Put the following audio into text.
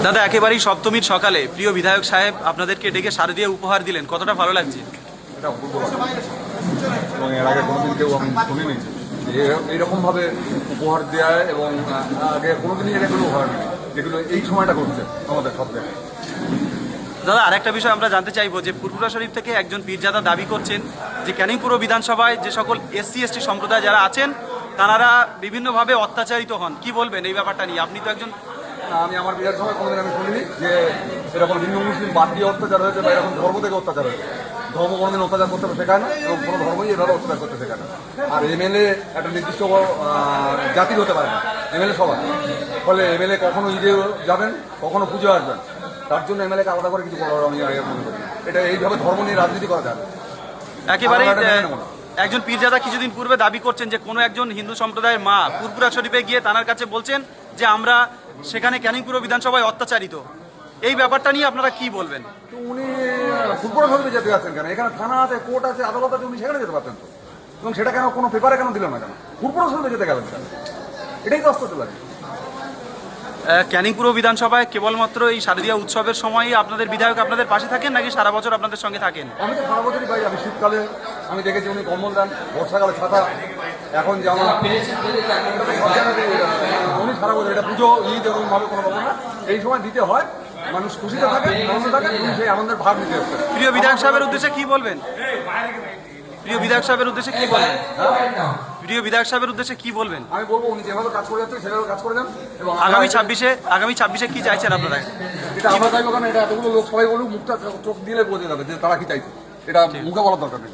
দাদা একেবারেই সপ্তমীর সকালে। প্রিয় বিধায়ক সাহেব আপনাদেরকে ডেকে শারদীয় উপহার দিলেন। কতটা ভালো লাগছে? এটা অপূর্ব ব্যাপার। এবং এর আগে কোনোদিন কেউ আমি শুনিনি যে এইরকমভাবে উপহার দেওয়া এবং আগে কোনোদিনই এটা কোনো উপহার নেই। যেগুলো এই সময়টা করছে আমাদের সব জায়গায়। দাদা আরেকটা বিষয় আমরা জানতে চাইব যে ফুরফুরা শরীফ থেকে একজন পীরজাদা দাবি করছেন যে ক্যানিং পুর বিধানসভায় যে সকল এসসি এসটি সম্প্রদায় যারা আছেন তারা বিভিন্নভাবে অত্যাচারিত হন। কি বলবেন এই ব্যাপারটা নিয়ে? আপনি তো একজন আমি আমার বিয়ের সময় কোনোদিন আমি শুনিনি যে এরকম হিন্দু মুসলিম বাদ দিয়ে অত্যাচার হয়েছে বা এরকম ধর্ম থেকে অত্যাচার হয়েছে। ধর্ম কোনোদিন অত্যাচার করতে শেখায় না এবং কোনো ধর্মই এভাবে অত্যাচার করতে শেখায় না। আর এমএলএ একটা নির্দিষ্ট জাতির হতে পারে না এমএলএ সবার। ফলে এমএলএ কখনো ঈদে যাবেন কখনো পুজো আসবেন। তার জন্য এমএলএকে আলাদা করে কিছু করার আমি আগে মনে করি এটা এইভাবে ধর্ম নিয়ে রাজনীতি করা যাবে না। একজন পীরজাদা কিছুদিন পূর্বে দাবি করছেন যে কোনো একজন হিন্দু সম্প্রদায়ের মা ফুরফুরা শরীফে গিয়ে তার কাছে বলছেন যে আমরা সেখানে ক্যানিংপুর বিধানসভায় অত্যাচারিত। এই ব্যাপারটা নিয়ে আপনারা কি বলবেন? তো উনি ফুটবল ধরবে যেতে যাচ্ছেন কেন? এখানে থানা আছে কোর্ট আছে আদালত আছে উনি সেখানে যেতে পারতেন তো। এবং সেটা কেন কোনো পেপারে কেন দিল না কেন? ফুটবল ধরবে যেতে গেলেন কেন? এটাই তো অস্ত লাগে। আহ, ক্যানিং পুর বিধানসভায় কেবলমাত্র এই শারদীয় উৎসবের সময়ই আপনাদের বিধায়ক আপনাদের পাশে থাকেন নাকি সারা বছর আপনাদের সঙ্গে থাকেন? আমি তো সারা বছরই পাই আমি শীতকালে আমি দেখেছি উনি কম্বল দেন বর্ষাকালে ছাতা। এখন যেমন সারা বছর এটা পুজো ঈদ এরকম ভাবে কোনো ব্যাপার না। এই সময় দিতে হয় মানুষ খুশিতে থাকে আনন্দ থাকে সেই আনন্দের ভাগ নিতে এসছেন প্রিয় বিধায়ক সাহেবের উদ্দেশ্যে কি বলবেন? প্রিয় বিধায়ক সাহেবের উদ্দেশ্যে কি বলবেন? প্রিয় বিধায়ক সাহেবের উদ্দেশ্যে কি বলবেন? আমি বলব উনি যেভাবে কাজ করে যাচ্ছেন সেভাবে কাজ করে যান এবং আগামী ছাব্বিশে আগামী ছাব্বিশে কি চাইছেন আপনারা? এটা আমরা চাইব কারণ এটা এতগুলো লোক সবাই বলুক মুখটা চোখ দিলে বোঝা যাবে যে তারা কি চাইছে। এটা মুখে বলার দরকার নেই।